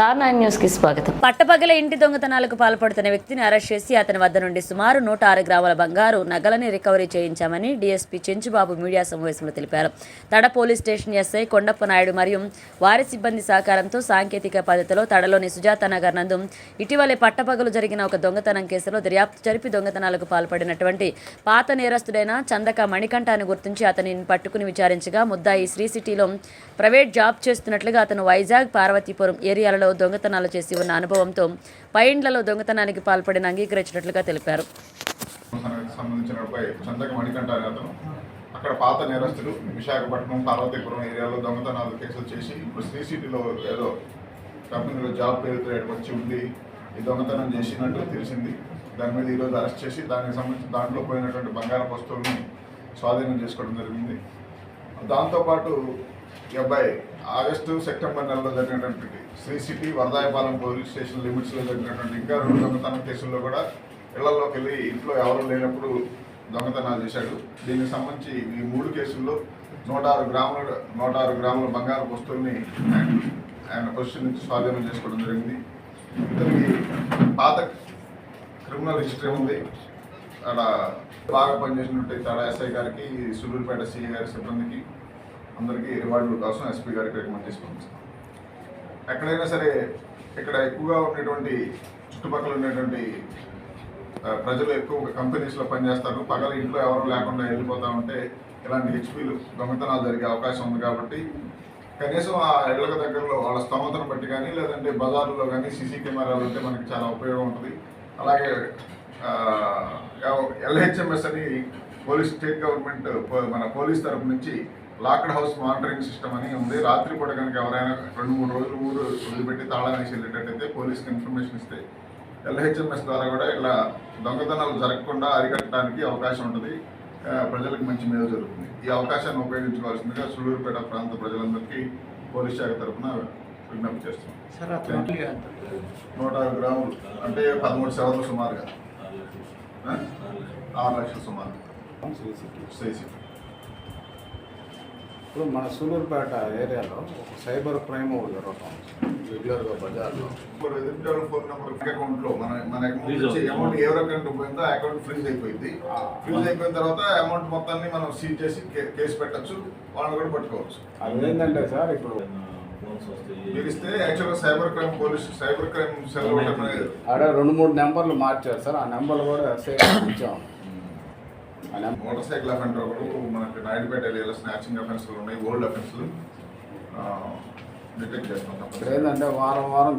Star nine న్యూస్కి స్వాగతం. పట్టపగల ఇంటి దొంగతనాలకు పాల్పడుతున్న వ్యక్తిని అరెస్ట్ చేసి అతని వద్ద నుండి సుమారు నూట ఆరు గ్రాముల బంగారు నగలని రికవరీ చేయించామని డీఎస్పీ చెంచుబాబు మీడియా సమావేశంలో తెలిపారు. Tada police station SI Kondappa Naidu మరియు వారి సిబ్బంది సహకారంతో సాంకేతిక పద్ధతిలో తడలోని సుజాత నగర్ నందు ఇటీవలే పట్టపగలు జరిగిన ఒక దొంగతనం కేసులో దర్యాప్తు జరిపి దొంగతనాలకు పాల్పడినటువంటి పాత నేరస్తుడైన చందక మణికంఠ అని గుర్తించి అతనిని పట్టుకుని విచారించగా ముద్దాయి శ్రీ సిటీలో ప్రైవేట్ జాబ్ చేస్తున్నట్లుగా అతను వైజాగ్ పార్వతీపురం ఏరియాలలో దొంగతనాలు చేసి ఉన్న అనుభవంతో పైండ్లలో దొంగతనానికి పాల్పడిన అంగీకరించినట్లుగా తెలిపారు. సంబంధించినపై చందక మణికంఠ అతను అక్కడ పాత నేరస్తులు విశాఖపట్నం పార్వతీపురం ఏరియాలో దొంగతనాలు కేసులు చేసి ఇప్పుడు శ్రీ సిటీలో ఏదో కంపెనీలో జాబ్ పేరుతో వచ్చి ఉండి ఈ దొంగతనం చేసినట్టు తెలిసింది. దాని మీద ఈరోజు అరెస్ట్ చేసి దానికి సంబంధించి దాంట్లో పోయినటువంటి బంగారం వస్తువుల్ని స్వాధీనం చేసుకోవడం జరిగింది. దాంతోపాటు ఈ అబ్బాయి ఆగస్టు సెప్టెంబర్ నెలలో జరిగినటువంటి Sri City Varadayapalem police station లిమిట్స్లో జరిగినటువంటి ఇంకా రెండు దొంగతనం కేసుల్లో కూడా ఇళ్ళలోకి వెళ్ళి ఇంట్లో ఎవరు లేనప్పుడు దొంగతనాలు చేశాడు. దీనికి సంబంధించి ఈ మూడు కేసుల్లో నూట ఆరు గ్రాముల నూట ఆరు గ్రాముల బంగారు వస్తువుల్ని ఆయన ఆయన పొజిషన్ నుంచి స్వాధీనం చేసుకోవడం జరిగింది. ఇతనికి పాత క్రిమినల్ హిస్టరీ ఉంది అక్కడ బాగా పనిచేసినట్టు తడ ఎస్ఐ గారికి సూలూరుపేట సిఐ గారి సిబ్బందికి అందరికీ రివార్డుల కోసం ఎస్పీ గారికి రికమెండ్ చేసి పంపిస్తాం ఎక్కడైనా సరే ఇక్కడ ఎక్కువగా ఉండేటువంటి చుట్టుపక్కల ఉండేటువంటి ప్రజలు ఎక్కువ కంపెనీస్లో పనిచేస్తారు. పగల ఇంట్లో ఎవరు లేకుండా వెళ్ళిపోతూ ఉంటే ఇలాంటి హెచ్పీలు దొంగతనాలు జరిగే అవకాశం ఉంది కాబట్టి కనీసం ఆ ఇళ్ళకు దగ్గరలో వాళ్ళ స్తోమతను బట్టి కానీ లేదంటే బజార్లో కానీ సీసీ కెమెరాలు ఉంటే మనకి చాలా ఉపయోగం ఉంటుంది. అలాగే ఎల్హెచ్ఎంఎస్ అని పోలీస్ స్టేట్ గవర్నమెంట్ మన పోలీస్ తరపు నుంచి లాక్డ్ హౌస్ మానిటరింగ్ సిస్టమ్ అని ఉంది. రాత్రిపూట కనుక ఎవరైనా రెండు మూడు రోజులు ఊరు వదిలిపెట్టి తాళం వేసి వెళ్ళేటట్టయితే పోలీస్కి ఇన్ఫర్మేషన్ ఇస్తే ఎల్హెచ్ఎంఎస్ ద్వారా కూడా ఇలా దొంగతనాలు జరగకుండా అరికట్టడానికి అవకాశం ఉంటుంది. ప్రజలకు మంచి మేలు జరుగుతుంది. ఈ అవకాశాన్ని ఉపయోగించుకోవాల్సిందిగా సూళ్ళూరుపేట ప్రాంత ప్రజలందరికీ పోలీస్ శాఖ తరఫున విజ్ఞప్తి చేస్తున్నాం. నూట ఆరు గ్రాములు అంటే పదమూడు సెవెన్లు సుమారుగా. ఆ? ఆరు లక్షల సుమారు. సైజు ఇప్పుడు మన సూలూరుపేట ఏరియాలో ఒక సైబర్ క్రైమ్ ఒకటి జరుగుతుంది. రెగ్యులర్గా బజార్లో. ఇప్పుడు ఎదుటి ఫోన్ నెంబర్ అకౌంట్లో మన మన అకౌంట్ నుంచి అమౌంట్ ఏ అకౌంట్ పోయిందో ఆ అకౌంట్ ఫ్రీజ్ అయిపోయింది. ఫ్రీజ్ అయిపోయిన తర్వాత అమౌంట్ మొత్తాన్ని మనం సీజ్ చేసి కేసు పెట్టచ్చు వాళ్ళని కూడా పట్టుకోవచ్చు. అది ఏంటంటే సార్ ఇప్పుడు మీరు ఇస్తే యాక్చువల్గా cyber crime police cyber crime cell ఆడ రెండు మూడు నెంబర్లు మార్చారు సార్. ఆ నెంబర్లు కూడా ఎస్ఐ ఇచ్చాము. నెంబర్ మోటార్ సైకిల్ అఫెండర్ ఒకటి మనకి నాయుడుపేట ఏరియాలో స్నాచింగ్ అఫెన్స్లు ఉన్నాయి ఓల్డ్ అఫెన్స్లు డిటెక్ట్ చేస్తాం ఏంటంటే వారం వారం